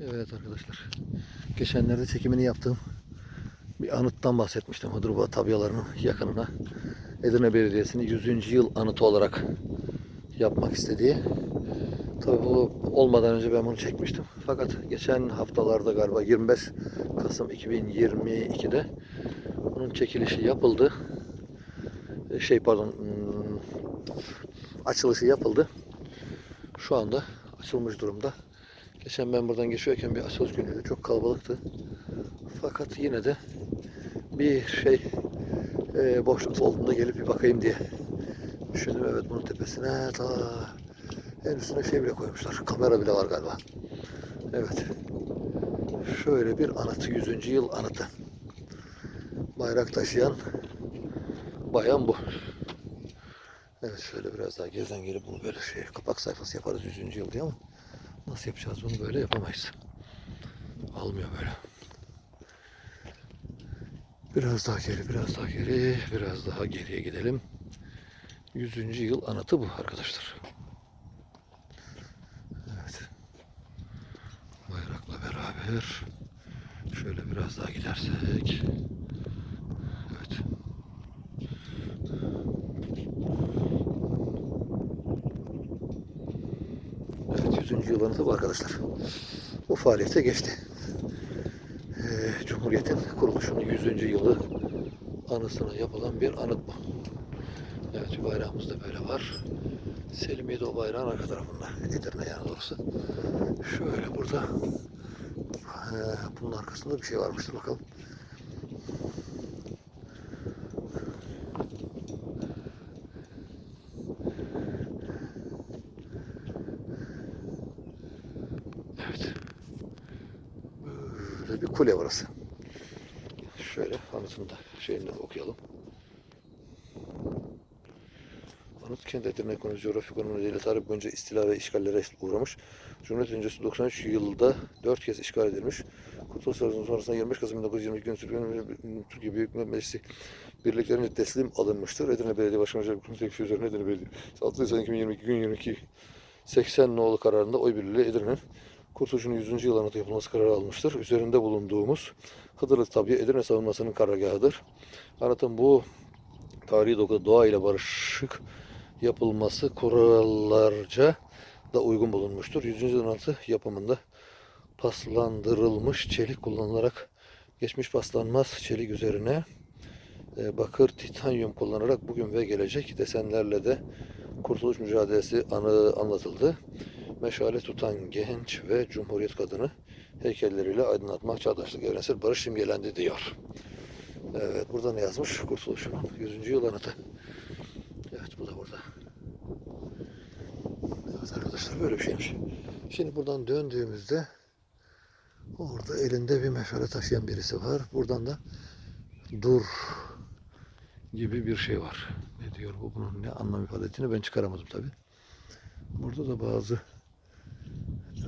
Evet arkadaşlar. Geçenlerde çekimini yaptığım bir anıttan bahsetmiştim. Hıdırba tabyalarının yakınına. Edirne Belediyesi'nin 100. yıl anıtı olarak yapmak istediği. Tabii bu olmadan önce ben bunu çekmiştim. Fakat geçen haftalarda galiba 25 Kasım 2022'de bunun çekilişi yapıldı. Ee, Şey pardon hmm, açılışı yapıldı. Şu anda açılmış durumda. Geçen ben buradan geçiyorken bir açılış günüydü. Çok kalabalıktı. Fakat yine de bir şey e, boşluk olduğunda gelip bir bakayım diye düşündüm. Evet bunun tepesine ta en üstüne şey bile koymuşlar. Kamera bile var galiba. Evet. Şöyle bir anıt. 100. yıl anıtı. Bayrak taşıyan bayan bu. Evet şöyle biraz daha geriden gelip bunu böyle şey kapak sayfası yaparız 100. yıl diye ama nasıl yapacağız bunu böyle yapamayız. Almıyor böyle. Biraz daha geri, biraz daha geri, biraz daha geriye gidelim. 100. yıl anıtı bu arkadaşlar. Evet. Bayrakla beraber şöyle biraz daha gidersek evet. Evet 100. yıl bu arkadaşlar. Bu faaliyete geçti. Ee, Cumhuriyet'in kuruluşunun 100. yılı anısına yapılan bir anıt bu. Evet bayrağımız da böyle var. Selimiye de o bayrağın arka tarafında. Edirne yani doğrusu. Şöyle burada ee, bunun arkasında bir şey varmıştır bakalım. Evet. Böyle bir kule burası. Şöyle anıtını da şeyini okuyalım. Anıt kent Edirne ekonomi, coğrafya konumu nedeniyle tarih boyunca istila ve işgallere uğramış. Cumhuriyet öncesi 93 yılda 4 kez işgal edilmiş. Kurtuluş Savaşı'nın sonrasında 25 Kasım 1922 günü Türkiye, Türkiye Büyük Millet Meclisi birliklerine teslim alınmıştır. Edirne Belediye Başkanı Recep Kurum teklifi üzerine Edirne Belediye 6 Nisan 2022 gün 22 80 nolu kararında oy birliğiyle Edirne'nin Kurtuluş'un 100. yıl anıtı yapılması kararı almıştır. Üzerinde bulunduğumuz Hıdırlı Tabiye Edirne savunmasının karargahıdır. Anıtın bu tarihi dokuda doğa ile barışık yapılması kurallarca da uygun bulunmuştur. 100. yıl anıtı yapımında paslandırılmış çelik kullanılarak geçmiş paslanmaz çelik üzerine e, bakır titanyum kullanarak bugün ve gelecek desenlerle de kurtuluş mücadelesi anı anlatıldı. Meşale tutan genç ve cumhuriyet kadını heykelleriyle aydınlatmak çağdaşlık evrensel barış simgelendi diyor. Evet burada ne yazmış? Kurtuluş'un 100. yıl anıtı. Evet bu da burada. Evet arkadaşlar böyle bir şeymiş. Şimdi buradan döndüğümüzde orada elinde bir meşale taşıyan birisi var. Buradan da dur gibi bir şey var. Ne diyor bu bunun ne anlam ifade ettiğini ben çıkaramadım tabi. Burada da bazı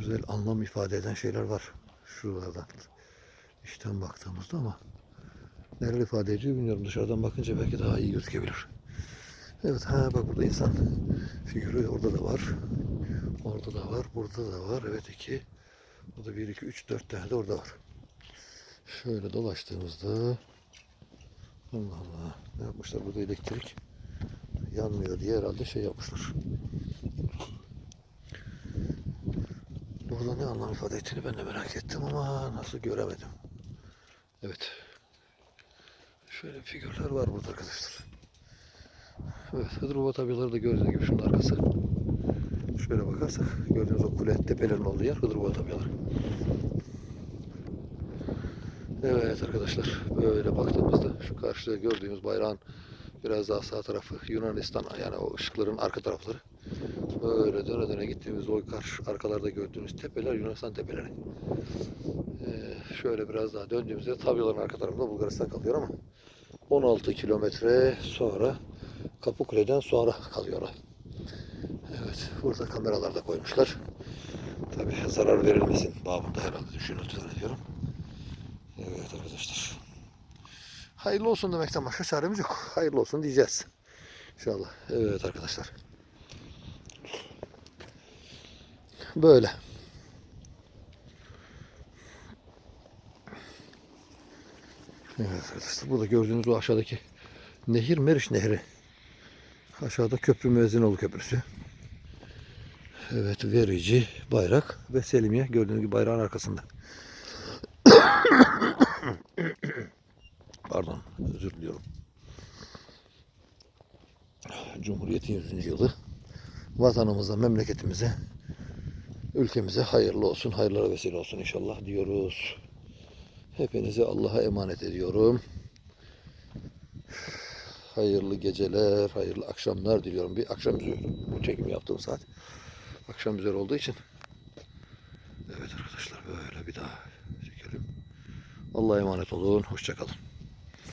özel anlam ifade eden şeyler var. Şuralardan. İçten baktığımızda ama neler ifade ediyor bilmiyorum. Dışarıdan bakınca belki daha iyi gözükebilir. Evet ha bak burada insan figürü orada da var. Orada da var. Burada da var. Evet iki. Burada bir, iki, üç, dört tane de orada var. Şöyle dolaştığımızda Allah Allah. Ne yapmışlar burada elektrik yanmıyor diye herhalde şey yapmışlar. Burada ne anlam ifade ettiğini ben de merak ettim ama nasıl göremedim. Evet. Şöyle figürler var burada arkadaşlar. Evet, Hıdrova tabyaları da gördüğünüz gibi şunun arkası. Şöyle bakarsak gördüğünüz o kule tepelerin olduğu yer Hıdrova tabyaları. Evet arkadaşlar böyle baktığımızda şu karşıda gördüğümüz bayrağın biraz daha sağ tarafı Yunanistan yani o ışıkların arka tarafları. Böyle döne döne gittiğimiz o karşı arkalarda gördüğünüz tepeler Yunanistan tepeleri. Ee, şöyle biraz daha döndüğümüzde tabyaların arka tarafında Bulgaristan kalıyor ama 16 kilometre sonra Kapıkule'den sonra kalıyor. Evet burada kameralar da koymuşlar. Tabi zarar verilmesin babında herhalde düşünüldü zannediyorum. Evet arkadaşlar. Hayırlı olsun demekten başka çaremiz yok. Hayırlı olsun diyeceğiz. İnşallah. Evet arkadaşlar. böyle. Evet burada gördüğünüz o aşağıdaki nehir Meriç Nehri. Aşağıda köprü Müezzinoğlu Köprüsü. Evet verici bayrak ve Selimiye gördüğünüz gibi bayrağın arkasında. Pardon özür diliyorum. Cumhuriyet'in 100. yılı vatanımıza, memleketimize ülkemize hayırlı olsun, hayırlara vesile olsun inşallah diyoruz. Hepinizi Allah'a emanet ediyorum. Hayırlı geceler, hayırlı akşamlar diliyorum. Bir akşam üzeri bu çekimi yaptığım saat. Akşam üzeri olduğu için. Evet arkadaşlar böyle bir daha çekelim. Allah'a emanet olun. Hoşçakalın.